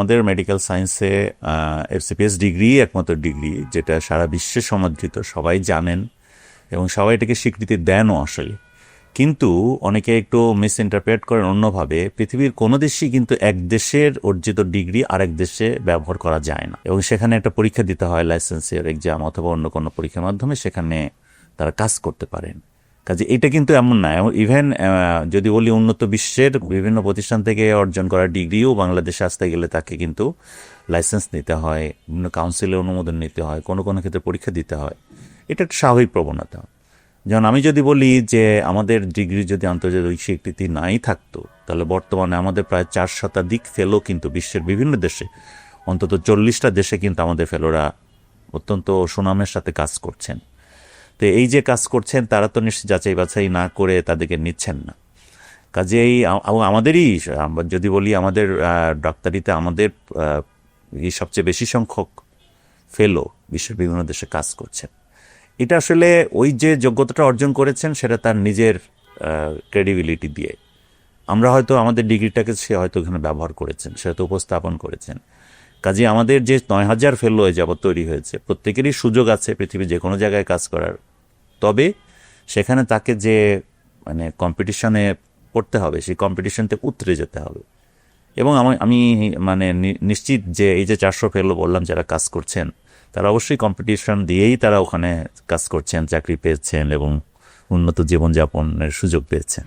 আমাদের মেডিকেল সায়েন্সে FCPS degree একমাত্র ডিগ্রি যেটা সারা বিশ্বে সমাদৃত সবাই জানেন এবং সবাই এটাকে স্বীকৃতি দেনও আসলে। কিন্তু অনেকে একটু মিস ইন্টারপ্রেট করেন অন্যভাবে, পৃথিবীর কোনো দেশই কিন্তু এক দেশের অর্জিত ডিগ্রি আরেক দেশে ব্যবহার করা যায় না। এবং সেখানে একটা পরীক্ষা দিতে হয় লাইসেন্সের এক্সাম অথবা অন্য কোনো পরীক্ষার মাধ্যমে সেখানে তারা কাজ করতে পারেন। কাজে এটা কিন্তু এমন না। ইভেন যদি বলি উন্নত বিশ্বের বিভিন্ন প্রতিষ্ঠান থেকে অর্জন করা ডিগ্রিও বাংলাদেশে আসতে গেলে তাকে কিন্তু লাইসেন্স নিতে হয়, বিভিন্ন কাউন্সিলের অনুমোদন নিতে হয়, কোনো কোনো ক্ষেত্রে পরীক্ষা দিতে হয়। এটা একটা স্বাভাবিক প্রবণতা। যেমন আমি যদি বলি যে আমাদের ডিগ্রি যদি আন্তর্জাতিক স্বীকৃতি নাই থাকতো, তাহলে বর্তমানে আমাদের প্রায় চার শতাধিক ফেলো কিন্তু বিশ্বের বিভিন্ন দেশে, অন্তত চল্লিশটা দেশে কিন্তু আমাদের ফেলোরা অত্যন্ত সুনামের সাথে কাজ করছেন। তো এই যে কাজ করছেন, তারা তো নিশ্চয় যাচাই বাছাই না করে তাদেরকে নিচ্ছেন না। কাজেই আমাদেরই যদি বলি আমাদের ডাক্তারিতে আমাদের এই সবচেয়ে বেশি সংখ্যক ফেলো বিশ্বের বিভিন্ন দেশে কাজ করছেন। এটা আসলে ওই যে যোগ্যতাটা অর্জন করেছেন, সেটা তার নিজের ক্রেডিবিলিটি দিয়ে। আমরা হয়তো আমাদের ডিগ্রিটাকে সে হয়তো এখানে ব্যবহার করেছেন সেটা তো উপস্থাপন করেছেন। কাজে আমাদের যে নয় হাজার ফেলো এ যাবৎ তৈরি হয়েছে, প্রত্যেকেরই সুযোগ আছে পৃথিবীর যে কোনো জায়গায় কাজ করার। তবে সেখানে তাকে যে মানে কম্পিটিশনে পড়তে হবে, সেই কম্পিটিশনতে উতরে যেতে হবে। এবং আমি আমি মানে নিশ্চিত যে এই যে চারশো ফেলো বললাম যারা কাজ করছেন, তারা অবশ্যই কম্পিটিশন দিয়েই তারা ওখানে কাজ করছেন, চাকরি পেয়েছেন এবং উন্নত জীবনযাপনের সুযোগ পেয়েছেন।